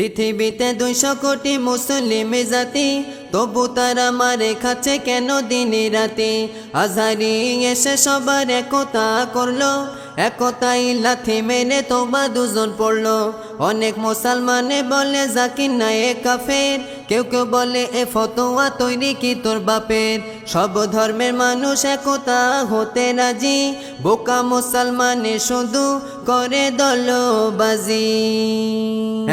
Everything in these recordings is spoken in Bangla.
পৃথিবীতে দুইশো কোটি মুসলিম জাতি, তবু তারা মারে খাচ্ছে কেন দিন রাতে? আজহারি এসে সবার একতা করল, একতাই লাথি মেনে তোবা দুজন পড়ল। অনেক মুসলমানে বলে জাকির নায়ে কাফের কেউ কেউ বলে, এ ফতোয়া তৈরি কি তোর বাপের? সব ধর্মের মানুষ একতা হতে রাজি, বোকা মুসলমানে শুধু করে দলবাজি।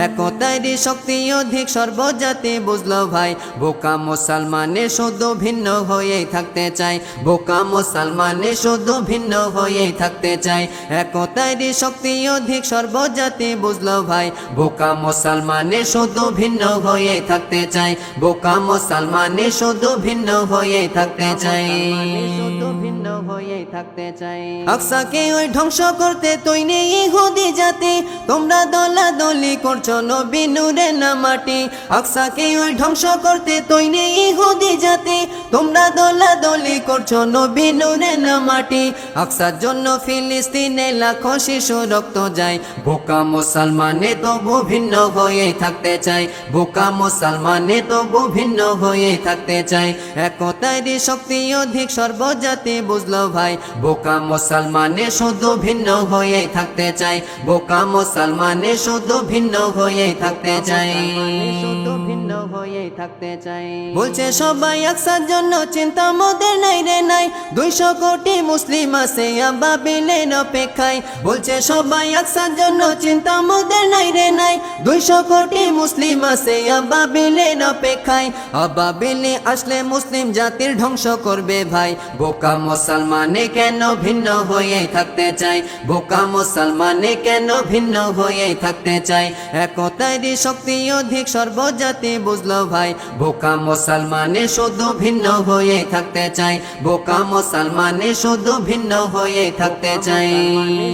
একতারই শক্তি অধিক সর্বজাতি, বুঝলো ভাই। বোকা মুসলমানে শুধু ভিন্ন হয়েই থাকতে চায় বোকা মুসলমানে শুধু ভিন্ন হয়েই থাকতে চায় একতারই শক্তি অধিক সর্বজাতি, বুঝলো ভাই। বোকা মুসলমানে শুধু ভিন্ন হয়েই থাকতে চায় বোকা মুসলমানে শুধু ভিন্ন হয়ে থাকতে চাই। শুধু ভিন্ন হয়েই থাকতে চায় আকসাকে ওই ধ্বংস করতে তৈরি ইহুদি জাতি। তোমরা দলা দলি করছ নবী নূরে না আকসাকে ওই ধ্বংস করতে তৈরি ইহুদি জাতি। তোমরা দলা দলি করছ নবী নূরে না আকসার জন্য ফিলিস্তিনে লাখো শিশু রক্ত যায়। বোকা মুসলমানে তবু ভিন্ন হয়ে থাকতে চায় বোকা মুসলমানে তবু ভিন্ন হয়ে থাকতে চায় একতারই শক্তি অধিক সর্বজাতি বুঝলো ভাই। বোকা মুসলমানে শুধু ভিন্ন হয়ে থাকতে চাই। বোকা মুসলমানে শুধু ভিন্ন হয়ে থাকতে চাই। শুধু ভিন্ন হয়ে থাকতে চাই। বলছে সবাই একসার জন্য চিন্তা মোদের নাই রে নাই দুইশো কোটি মুসলিম আছে আবাবিলের অপেক্ষায়। বলছে, সবাই একসার জন্য চিন্তা মোদের নাই রে নাই। দুইশো কোটি মুসলিম আছে আবাবিলের অপেক্ষায়। আবাবিলে আসলে মুসলিম জাতির ধ্বংস করবে ভাই। বোকা মুসলমানে কেন ভিন্ন হয়ে থাকতে চায়? বোকা মুসলমানে কেন ভিন্ন হয়ে থাকতে চায়? একতারই শক্তি অধিক সর্বজাতি বুঝলো ভাই। বোকা মুসলমানে শুধু ভিন্ন হয়ে থাকতে চাই বোকা মুসলমানে শুধু ভিন্ন হয়ে থাকতে চায়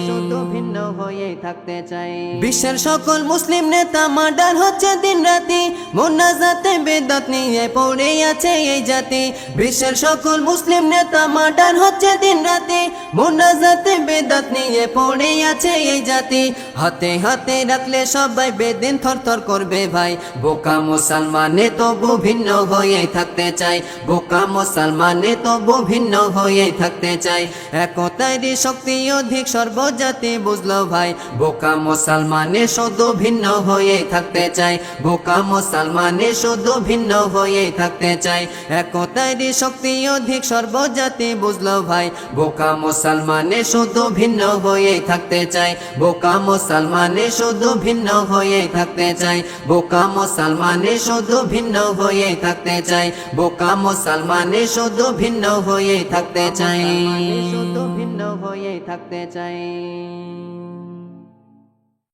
শুধু ভিন্ন হয়ে থাকতে চায় বিশ্বের সকল মুসলিম নেতা মার্ডার হচ্ছে দিন রাতি মোনাজাতে বেদাত নিয়ে পড়ে আছে এই জাতি। বিশ্বের সকল মুসলিম নেতা মার্ডার হচ্ছে দিন রাতি মোনাজাতে বেদাত নিয়ে পড়ে আছে এই জাতি। হাতে হাতে রাখলে সবাই বেদিন থরথর করবে ভাই। বোকা মুসলমানে তবু ভিন্ন হয়ে থাকতে চায় বোকা মুসলমানে তবু ভিন্ন হয়ে থাকতে চায় একতারই শক্তি অধিক সর্বজাতি বুঝলো ভাই। বোকা মুসলমানে শুধু ভিন্ন হয়ে থাকতে চায় বোকা মুসলমানে শুধু ভিন্ন হয়ে থাকতে চায় একতারই শক্তি অধিক সর্বজাতি বুঝলো ভাই। বোকা মুসলমানে শুধু ভিন্ন হয়ে থাকতে চায় বোকা মুসলমানে শুধু ভিন্ন হয়ে থাকতে চাই। বোকা মুসলমানে শুধু ভিন্ন হয়ে থাকতে চাই। বোকা মুসলমানে শুধু ভিন্ন হয়ে থাকতে চাই। শুধু ভিন্ন হয়ে থাকতে চায়